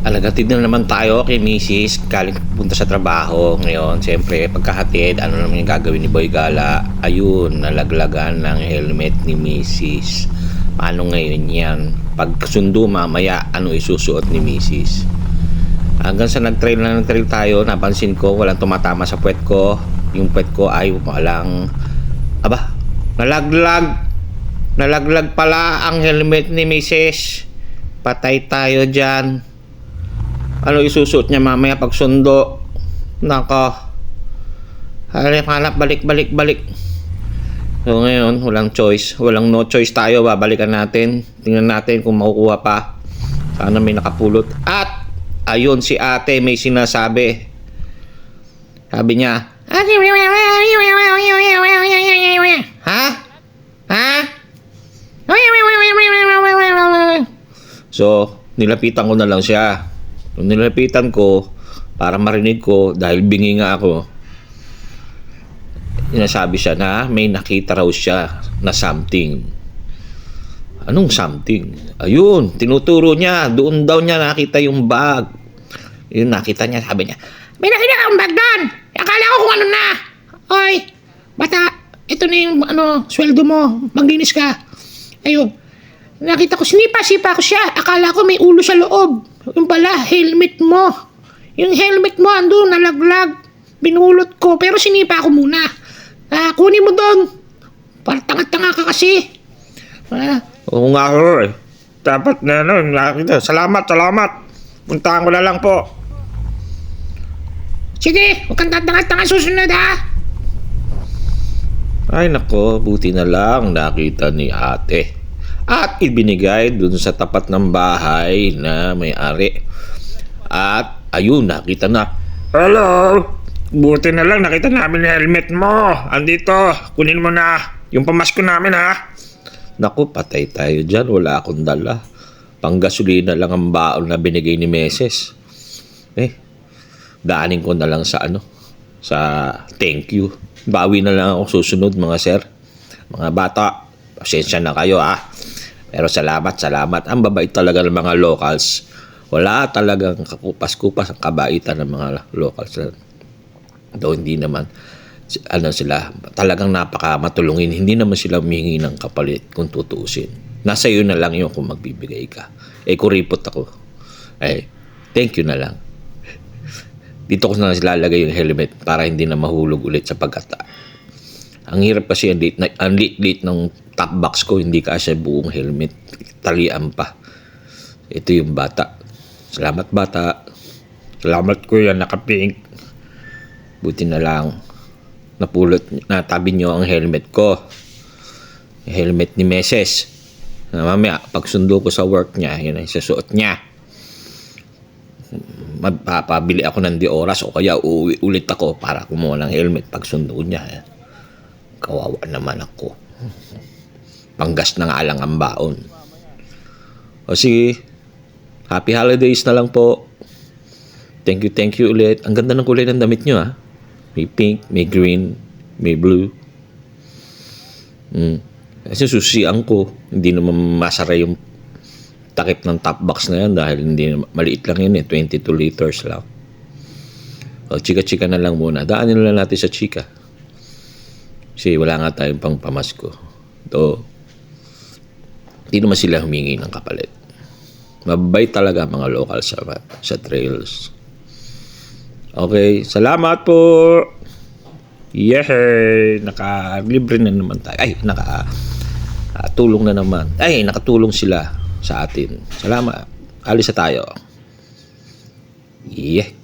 Alagatid na naman tayo kay Mrs. Galing punta sa trabaho ngayon. Siyempre, pagkahatid, ano naman yung gagawin ni Boy Gala? Ayun, nalaglagan ng helmet ni Mrs. Paano ngayon yan? Pag sundo mamaya, ano isusuot ni Mrs. Hanggang sa nag-trail na nag-trail tayo, napansin ko walang tumatama sa puwet ko. Yung puwet ko ay walang... Aba, nalaglag! Nalaglag pala ang helmet ni Mrs. Patay tayo dyan. Ano isusuot niya mamaya pag sundo? Nako. Hanap, hanap, balik, balik, balik. So ngayon, walang choice. Walang no choice tayo. Babalikan natin. Tingnan natin kung makukuha pa. Sana may nakapulot. At, ayun si ate may sinasabi. Sabi niya, Ha? Ha? So, nilapitan ko na lang siya. Nung nilapitan ko, para marinig ko, dahil bingi nga ako, sinasabi siya na may nakita raw siya na something. Anong something? Ayun, tinuturo niya. Doon daw niya nakita yung bag. Yun, nakita niya, sabi niya, may nakita kang bag doon. Akala ko kung ano na. Oy, bata, ito na yung ano, sweldo mo. Maglinis ka. Ayun. Nakita ko, sinipa-sipa ko siya. Akala ko may ulo sa loob. Yung pala, helmet mo. Yung helmet mo, ando, nalaglag. Binulot ko, pero sinipa ko muna. Ah, kunin mo doon. Para tanga-tanga ka kasi. Ah, Oo nga sir eh. Dapat na ano, nakita. Salamat, salamat. Puntahan ko na lang po. Sige, huwag kang tatanga-tanga susunod ha. Ay nako, buti na lang nakita ni ate. At ibinigay dun sa tapat ng bahay na may-ari. At ayun, nakita na. Hello? Buti na lang nakita namin yung helmet mo. Andito, kunin mo na. Yung pamasko namin ha. Naku, patay tayo dyan. Wala akong dala. Panggasolina lang ang baon na binigay ni Meses. Eh, daanin ko na lang sa ano, sa thank you. Bawi na lang ako susunod mga sir. Mga bata, pasensya na kayo ah. Pero salamat, salamat. Ang babait talaga ng mga locals. Wala talagang kakupas-kupas ang kabaitan ng mga locals. Though hindi naman ano sila, talagang napaka matulungin. Hindi naman sila humingi ng kapalit kung tutuusin. Nasa iyo na lang yun kung magbibigay ka. Eh, kuripot ako. Eh, thank you na lang. Dito ko na lalagay yung helmet para hindi na mahulog ulit sa pagkata. Ang hirap kasi ang lit, ang lit ng top box ko, hindi kasi buong helmet. Talian pa. Ito yung bata. Salamat bata. Salamat kuya, naka-pink. Buti na lang napulot natabi nyo ang helmet ko. Helmet ni Meses. Na mamaya, pag sundo ko sa work niya, yun ang sasuot niya. Magpapabili ako ng di oras o kaya uuwi ulit ako para kumuha ng helmet pag sundo niya. Kawawa naman ako. Panggas na nga lang ang baon. O sige, happy holidays na lang po. Thank you, thank you ulit. Ang ganda ng kulay ng damit nyo ah. May pink, may green, may blue. Mm. Kasi susian ko, hindi naman masara yung takip ng top box na yan dahil hindi maliit lang yun eh, 22 liters lang. O, chika-chika na lang muna. Daanin na lang natin sa chika. Kasi wala nga tayong pang pamasko. To, hindi naman sila humingi ng kapalit. Mabait talaga mga local sa, sa trails. Okay, salamat po. Yehey! Naka-libre Libre na naman tayo. Ay, naka ah, na naman. Ay, nakatulong sila sa atin. Salamat. Alis na tayo. Yeah.